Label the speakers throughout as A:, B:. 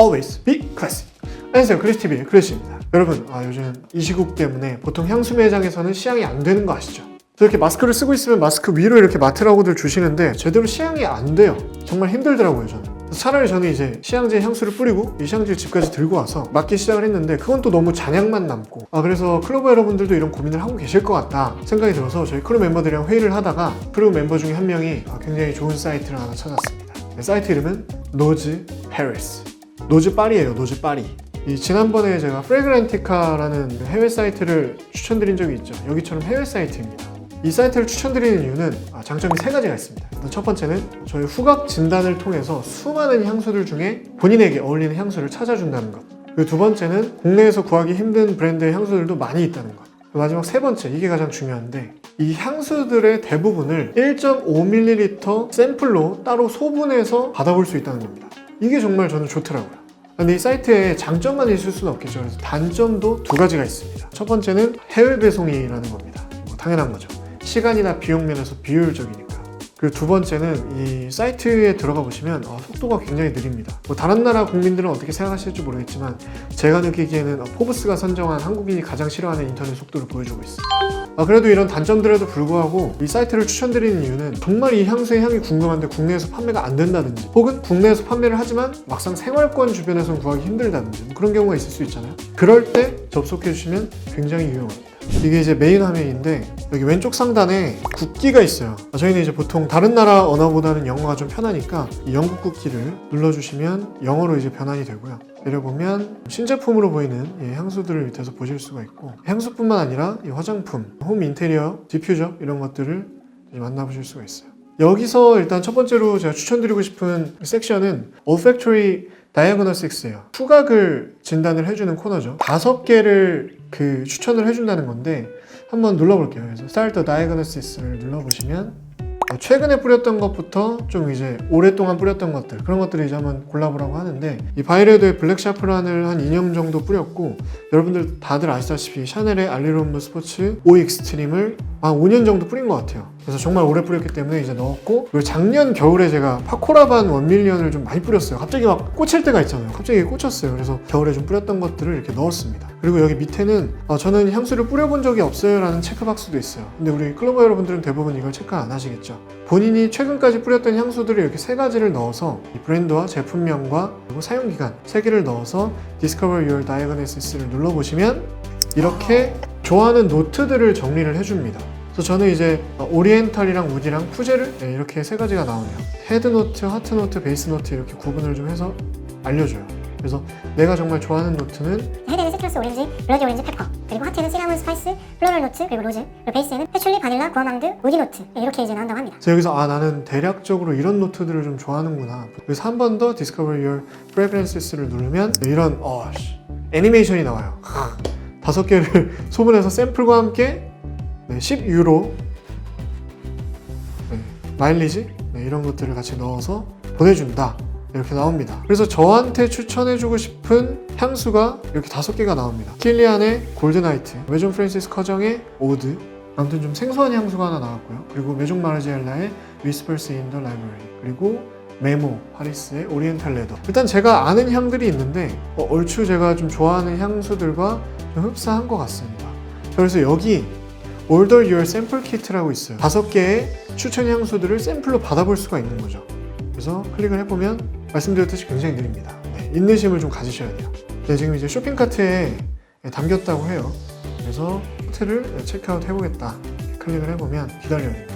A: always be classy. 안녕하세요. 크리스티비의 크리스입니다. 여러분, 아, 요즘 이 시국 때문에 보통 향수 매장에서는 시향이 안 되는 거 아시죠? 저 이렇게 마스크를 쓰고 있으면 마스크 위로 이렇게 맡으라고들 주시는데 제대로 시향이 안 돼요. 정말 힘들더라고요, 저는. 차라리 저는 이제 시향제 향수를 뿌리고 이 시향제를 집까지 들고 와서 맡기 시작을 했는데 그건 또 너무 잔향만 남고 아 그래서 클로버 여러분들도 이런 고민을 하고 계실 것 같다 생각이 들어서 저희 크루 멤버들이랑 회의를 하다가 크루 멤버 중에 한 명이 아, 굉장히 좋은 사이트를 하나 찾았습니다. 네, 사이트 이름은 노즈 페리스 노즈 파리예요 노즈 파리 이 지난번에 제가 프레그란티카라는 해외 사이트를 추천드린 적이 있죠. 여기처럼 해외 사이트입니다. 이 사이트를 추천드리는 이유는 아, 장점이 세 가지가 있습니다. 첫 번째는 저희 후각 진단을 통해서 수많은 향수들 중에 본인에게 어울리는 향수를 찾아준다는 것. 그리고 두 번째는 국내에서 구하기 힘든 브랜드의 향수들도 많이 있다는 것. 마지막 세 번째 이게 가장 중요한데 이 향수들의 대부분을 1.5ml 샘플로 따로 소분해서 받아볼 수 있다는 겁니다. 이게 정말 저는 좋더라고요. 근데 이 사이트에 장점만 있을 수는 없겠죠. 그래서 단점도 두 가지가 있습니다. 첫 번째는 해외 배송이라는 겁니다. 뭐 당연한 거죠. 시간이나 비용 면에서 비효율적이니까. 그리고 두 번째는 이 사이트에 들어가 보시면 어, 속도가 굉장히 느립니다. 뭐 다른 나라 국민들은 어떻게 생각하실지 모르겠지만 제가 느끼기에는 어, 포브스가 선정한 한국인이 가장 싫어하는 인터넷 속도를 보여주고 있습니다. 아, 그래도 이런 단점들에도 불구하고 이 사이트를 추천드리는 이유는 정말 이 향수의 향이 궁금한데 국내에서 판매가 안 된다든지 혹은 국내에서 판매를 하지만 막상 생활권 주변에서는 구하기 힘들다든지 뭐 그런 경우가 있을 수 있잖아요. 그럴 때 접속해 주시면 굉장히 유용합니다. 이게 이제 메인 화면인데 여기 왼쪽 상단에 국기가 있어요. 아, 저희는 이제 보통 다른 나라 언어보다는 영어가 좀 편하니까 이 영국 국기를 눌러주시면 영어로 이제 변환이 되고요. 내려보면 신제품으로 보이는 이 향수들을 밑에서 보실 수가 있고 향수뿐만 아니라 이 화장품, 홈 인테리어, 디퓨저 이런 것들을 만나보실 수가 있어요. 여기서 일단 첫 번째로 제가 추천드리고 싶은 섹션은 olfactory diagnostics예요. 후각을 진단을 해주는 코너죠. 다섯 개를 그 추천을 해준다는 건데 한번 눌러볼게요. 그래서 Start the Diagnosis를 눌러보시면 어, 최근에 뿌렸던 것부터 좀 이제 오랫동안 뿌렸던 것들 그런 것들을 이제 한번 골라보라고 하는데 이 바이레드의 블랙 샤프란을 한 2년 정도 뿌렸고 여러분들 다들 아시다시피 샤넬의 알리롬브 스포츠 5 익스트림을 한 5년 정도 뿌린 것 같아요. 그래서 정말 오래 뿌렸기 때문에 이제 넣었고 그리고 작년 겨울에 제가 파코라반 원밀리언을 좀 많이 뿌렸어요. 갑자기 막 꽂힐 때가 있잖아요. 갑자기 꽂혔어요. 그래서 겨울에 좀 뿌렸던 것들을 이렇게 넣었습니다. 그리고 여기 밑에는 어, 저는 향수를 뿌려본 적이 없어요 라는 체크박스도 있어요. 근데 우리 클로버 여러분들은 대부분 이걸 체크 안 하시겠죠. 본인이 최근까지 뿌렸던 향수들을 이렇게 세 가지를 넣어서 이 브랜드와 제품명과 그리고 사용기간 세 개를 넣어서 Discover Your Diagnosis를 눌러보시면 이렇게 좋아하는 노트들을 정리를 해줍니다. 그래서 저는 이제 오리엔탈이랑 우디랑 푸제를 네, 이렇게 세 가지가 나오네요. 헤드 노트, 하트 노트, 베이스 노트 이렇게 구분을 좀 해서 알려줘요. 그래서 내가 정말 좋아하는 노트는
B: 헤드는 시트러스 오렌지, 블러디 오렌지 페퍼 그리고 하트는 시나몬 스파이스, 플로럴 노트 그리고 로즈 그리고 베이스에는 패출리, 바닐라, 구아망드, 우디 노트 네, 이렇게 이제 나온다고 합니다
A: 그래서 여기서 아 나는 대략적으로 이런 노트들을 좀 좋아하는구나. 그래서 한 번 더 Discover Your Preferences를 누르면 이런 어 씨, 애니메이션이 나와요. 다섯 개를 소분해서 샘플과 함께 네, 10유로 네, 마일리지 네, 이런 것들을 같이 넣어서 보내준다. 이렇게 나옵니다. 그래서 저한테 추천해주고 싶은 향수가 이렇게 다섯 개가 나옵니다. 킬리안의 골드나이트, 외존 프랜시스 커정의 오드, 아무튼 좀 생소한 향수가 하나 나왔고요. 그리고 메종 마르지엘라의 위스퍼스 인더 라이브러리 그리고 메모 파리스의 오리엔탈 레더 일단 제가 아는 향들이 있는데 어, 얼추 제가 좀 좋아하는 향수들과 좀 흡사한 것 같습니다. 그래서 여기 Order Your Sample Kit라고 있어요. 다섯 개의 추천 향수들을 샘플로 받아볼 수가 있는 거죠. 그래서 클릭을 해보면 말씀드렸듯이 굉장히 느립니다. 네, 인내심을 좀 가지셔야 돼요. 네, 지금 이제 쇼핑 카트에 담겼다고 해요. 그래서 호텔을 체크아웃 해보겠다. 클릭을 해보면 기다려야 됩니다.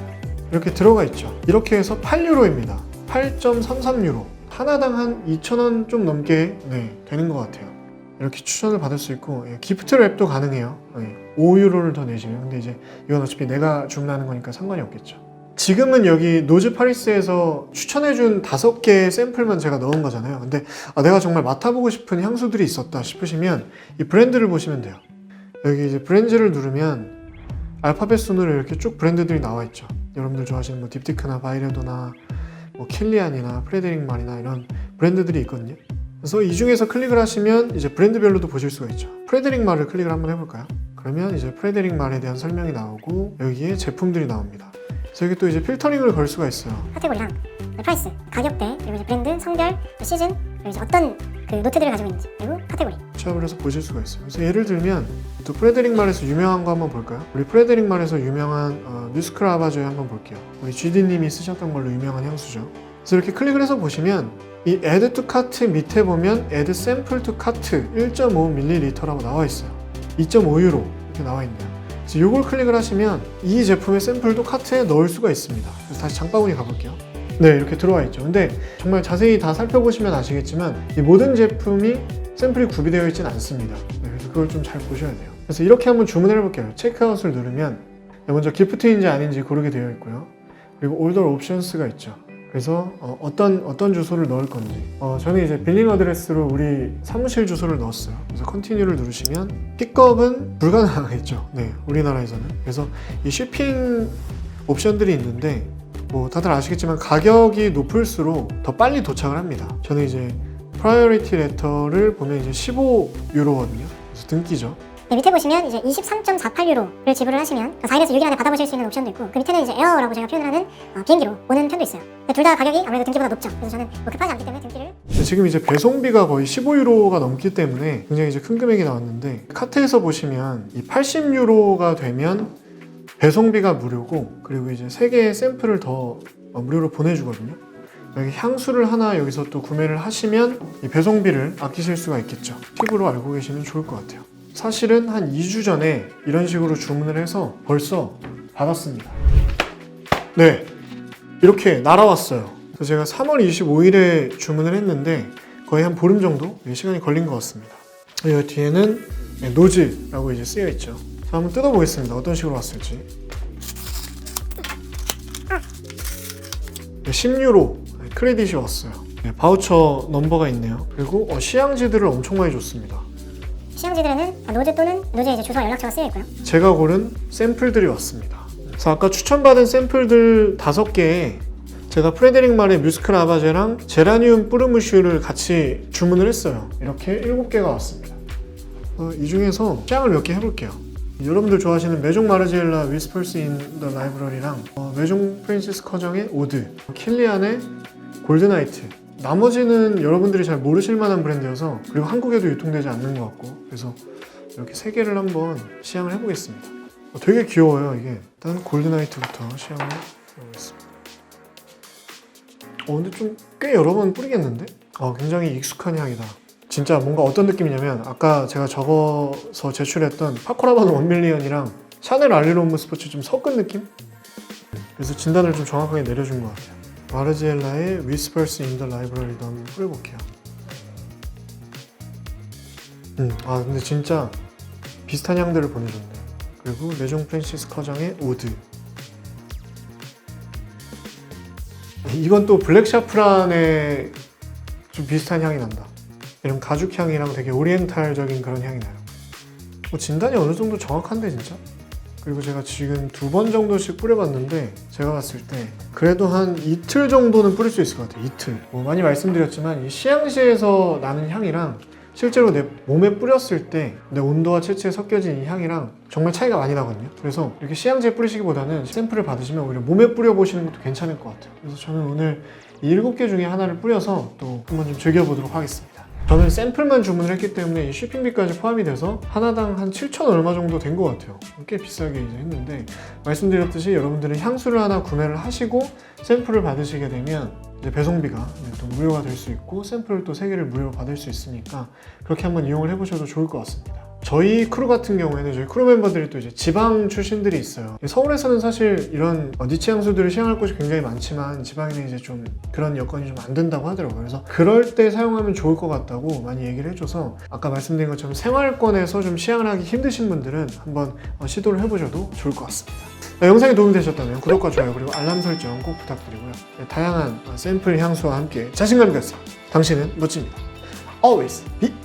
A: 이렇게 들어가 있죠. 이렇게 해서 8유로입니다. 8.33유로. 하나당 한 2,000원 좀 넘게 네, 되는 것 같아요. 이렇게 추천을 받을 수 있고 예, 기프트 랩도 가능해요. 예, 5유로를 더 내시면 근데 이제 이건 어차피 내가 주문하는 거니까 상관이 없겠죠. 지금은 여기 노즈 파리스에서 추천해준 다섯 개의 샘플만 제가 넣은 거잖아요. 근데 아, 내가 정말 맡아보고 싶은 향수들이 있었다 싶으시면 이 브랜드를 보시면 돼요. 여기 이제 브랜드를 누르면 알파벳 순으로 이렇게 쭉 브랜드들이 나와 있죠. 여러분들 좋아하시는 뭐 딥티크나 바이레도나 뭐 킬리안이나 프레데릭 말이나 이런 브랜드들이 있거든요. 그래서 이 중에서 클릭을 하시면 이제 브랜드별로도 보실 수가 있죠. 프레데릭 말을 클릭을 한번 해볼까요? 그러면 이제 프레데릭 말에 대한 설명이 나오고 여기에 제품들이 나옵니다. 그래서 여기 또 이제 필터링을 걸 수가 있어요.
B: 카테고리랑 프라이스, 가격대, 그리고 이제 브랜드, 성별, 시즌, 그리고 이제 어떤 그 노트들을 가지고 있는지 그리고 카테고리
A: 취합을 해서 보실 수가 있어요. 그래서 예를 들면 또 프레데릭 말에서 유명한 거 한번 볼까요? 우리 프레데릭 말에서 유명한 어, 뮤스크라 아바조에 한번 볼게요. 우리 GD님이 쓰셨던 걸로 유명한 향수죠. 그래서 이렇게 클릭을 해서 보시면 이 add to cart 밑에 보면 add sample to cart 1.5ml라고 나와 있어요. 2.5유로 이렇게 나와 있네요. 그래서 이걸 클릭을 하시면 이 제품의 샘플도 카트에 넣을 수가 있습니다. 그래서 다시 장바구니 가볼게요. 네, 이렇게 들어와 있죠. 근데 정말 자세히 다 살펴보시면 아시겠지만 이 모든 제품이 샘플이 구비되어 있지는 않습니다. 네, 그래서 그걸 좀 잘 보셔야 돼요. 그래서 이렇게 한번 주문을 해볼게요. 체크아웃을 누르면 네, 먼저 기프트인지 아닌지 고르게 되어 있고요. 그리고 올더 옵션스가 있죠. 그래서 어, 떤 어떤 주소를 넣을 건지 어, 저는 이제 빌링 어드레스로 우리 사무실 주소를 넣었어요. 그래서 컨티뉴를 누르시면 픽업은 불가능하겠죠. 네, 우리나라에서는. 그래서 이 쉬핑 옵션들이 있는데 뭐 다들 아시겠지만 가격이 높을수록 더 빨리 도착을 합니다. 저는 이제 프라이어리티 레터를 보면 이제 15유로거든요. 그래서 등기죠.
B: 네, 밑에 보시면 이제 23.48유로를 지불을 하시면 4일에서 6일 안에 받아보실 수 있는 옵션도 있고 그 밑에는 이제 에어라고 제가 표현을 하는 어, 비행기로 오는 편도 있어요. 둘 다 가격이 아무래도 등기보다 높죠. 그래서 저는 뭐 급하지 않기 때문에 등기를
A: 지금 이제 배송비가 거의 15유로가 넘기 때문에 굉장히 이제 큰 금액이 나왔는데 카트에서 보시면 이 80유로가 되면 배송비가 무료고 그리고 이제 세 개의 샘플을 더 어, 무료로 보내주거든요. 여기 향수를 하나 여기서 또 구매를 하시면 이 배송비를 아끼실 수가 있겠죠. 팁으로 알고 계시면 좋을 것 같아요. 사실은 한 2주 전에 이런 식으로 주문을 해서 벌써 받았습니다. 네, 이렇게 날아왔어요. 그래서 제가 3월 25일에 주문을 했는데 거의 한 보름 정도 시간이 걸린 것 같습니다. 여기 뒤에는 네, 노즈라고 이제 쓰여 있죠. 자, 한번 뜯어보겠습니다. 어떤 식으로 왔을지. 네, 10유로 크레딧이 왔어요. 네, 바우처 넘버가 있네요. 그리고 어, 시향지들을 엄청 많이 줬습니다.
B: 시향지들에는 노즈 또는 노즈의 이제 주소와 연락처가 쓰여 있고요.
A: 제가 고른 샘플들이 왔습니다. 그래서 아까 추천받은 샘플들 다섯 개에 제가 프레데릭 말의 뮤스클 아바제랑 제라니움 뿌르무슈를 같이 주문을 했어요. 이렇게 일곱 개가 왔습니다. 어, 이 중에서 취향을 몇 개 해볼게요. 여러분들 좋아하시는 메종 마르지엘라 위스퍼스 인 더 라이브러리랑 어, 메종 프랜시스 커정의 오드, 킬리안의 골드나이트 나머지는 여러분들이 잘 모르실 만한 브랜드여서 그리고 한국에도 유통되지 않는 것 같고 그래서 이렇게 세 개를 한번 시향을 해보겠습니다. 어, 되게 귀여워요 이게. 일단 골드나이트부터 시향을 해보겠습니다. 어 근데 좀 꽤 여러 번 뿌리겠는데? 어 굉장히 익숙한 향이다. 진짜 뭔가 어떤 느낌이냐면 아까 제가 적어서 제출했던 파코라바는 원밀리언이랑 샤넬 알리롬브 스포츠 좀 섞은 느낌? 그래서 진단을 좀 정확하게 내려준 것 같아요. 마르지엘라의 Whispers in the Library도 한번 뿌려볼게요. 음, 아 근데 진짜 비슷한 향들을 보내줬네요. 그리고 메종 프랜시스 커정의 오드. 이건 또 블랙 샤프란의 좀 비슷한 향이 난다. 이런 가죽 향이랑 되게 오리엔탈적인 그런 향이 나요. 뭐 진단이 어느 정도 정확한데 진짜? 그리고 제가 지금 두 번 정도씩 뿌려봤는데 제가 봤을 때 그래도 한 이틀 정도는 뿌릴 수 있을 것 같아요. 이틀. 뭐 많이 말씀드렸지만 이 시향시에서 나는 향이랑 실제로 내 몸에 뿌렸을 때 내 온도와 채취에 섞여진 이 향이랑 정말 차이가 많이 나거든요. 그래서 이렇게 시향제 뿌리시기보다는 샘플을 받으시면 오히려 몸에 뿌려보시는 것도 괜찮을 것 같아요. 그래서 저는 오늘 이 일곱 개 중에 하나를 뿌려서 또 한번 좀 즐겨보도록 하겠습니다. 저는 샘플만 주문을 했기 때문에 이 쇼핑비까지 포함이 돼서 하나당 한 7천 얼마 정도 된 것 같아요. 꽤 비싸게 이제 했는데 말씀드렸듯이 여러분들은 향수를 하나 구매를 하시고 샘플을 받으시게 되면 배송비가 또 무료가 될 수 있고 샘플을 또 3개를 무료로 받을 수 있으니까 그렇게 한번 이용을 해보셔도 좋을 것 같습니다. 저희 크루 같은 경우에는 저희 크루 멤버들이 또 이제 지방 출신들이 있어요. 서울에서는 사실 이런 어, 니치 향수들을 시향할 곳이 굉장히 많지만 지방에는 이제 좀 그런 여건이 좀 안 된다고 하더라고요. 그래서 그럴 때 사용하면 좋을 것 같다고 많이 얘기를 해줘서 아까 말씀드린 것처럼 생활권에서 좀 시향을 하기 힘드신 분들은 한번 어, 시도를 해보셔도 좋을 것 같습니다. 네, 영상이 도움이 되셨다면 구독과 좋아요 그리고 알람 설정 꼭 부탁드리고요. 네, 다양한 어, 샘플 향수와 함께 자신감 있게 당신은 멋집니다. Always be.